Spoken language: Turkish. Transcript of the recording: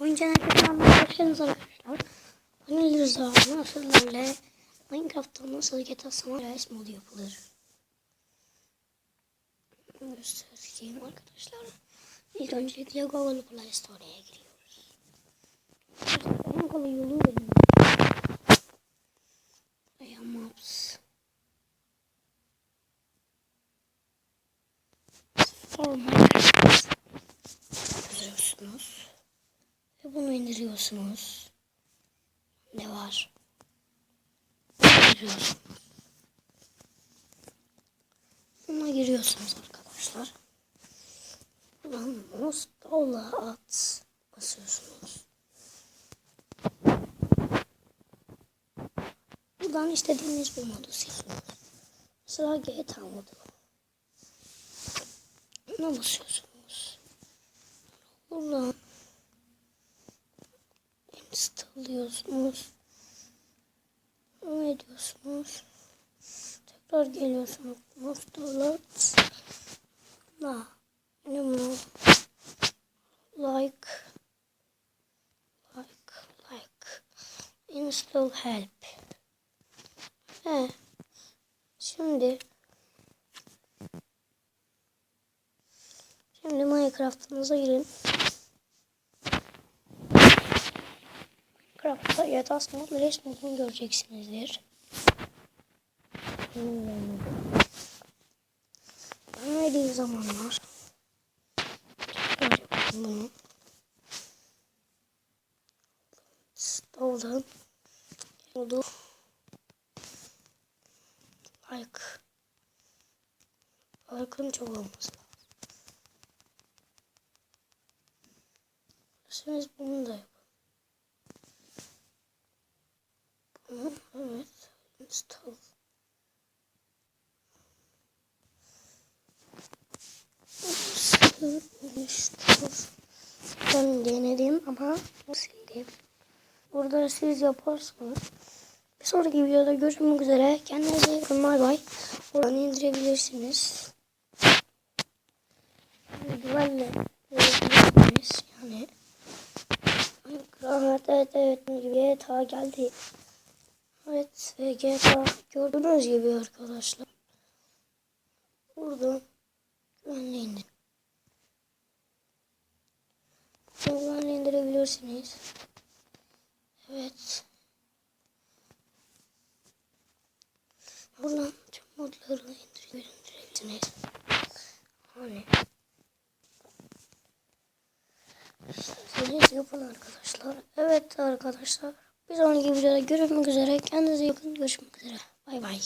Oyun kanalına hoş geldiniz arkadaşlar. Anıl Rıza Nasırlarla Minecraft'ta nasıl GTA San Andreas modu yapılır? Göstereyim arkadaşlar. İlk öncelikle Google Play Store'ya giriyoruz. En kolay yolu benim. Buraya Maps. For. Ve bunu indiriyorsunuz. Ne var? Indiriyorsunuz. Buna giriyorsunuz arkadaşlar. Buradan mouse dola at basıyorsunuz. Buradan istediğiniz bir modu seçiyorsunuz. Mesela GTA modu. Buna basıyorsunuz. Buradan installiyorsunuz. Ne ediyorsunuz? Tekrar geliyorsunuz. Mostolat. La. Benim like like like install help. Ve şimdi şimdi Minecraft'ınıza girin. Minecraft'ta yatas mod ve res modunu göreceksinizdir. Vermediği zamanlar tekrar yapalım bunu. Install'dan oldu. Like Like'ın çok olması lazım. Şimdi bunu da yapalım. Bunu Olmuştur. Ben denedim ama sildim. Burada siz yaparsanız bir sonraki videoda görüşmek üzere. Kendinize iyi bakın. Bay bay. Oradan indirebilirsiniz. Güvenle verebilirsiniz. Yani Minecraft evet evet GTA geldi. Evet ve GTA gördüğünüz gibi arkadaşlar. Buradan güvenle indir. Güvenle indirebilirsiniz. Evet. Buradan tüm modları indirebilirsiniz. Hani. İsterseniz yapın arkadaşlar. Evet arkadaşlar. Bir sonraki videoda görüşmek üzere. Kendinize iyi bakın. Görüşmek üzere. Bay bay.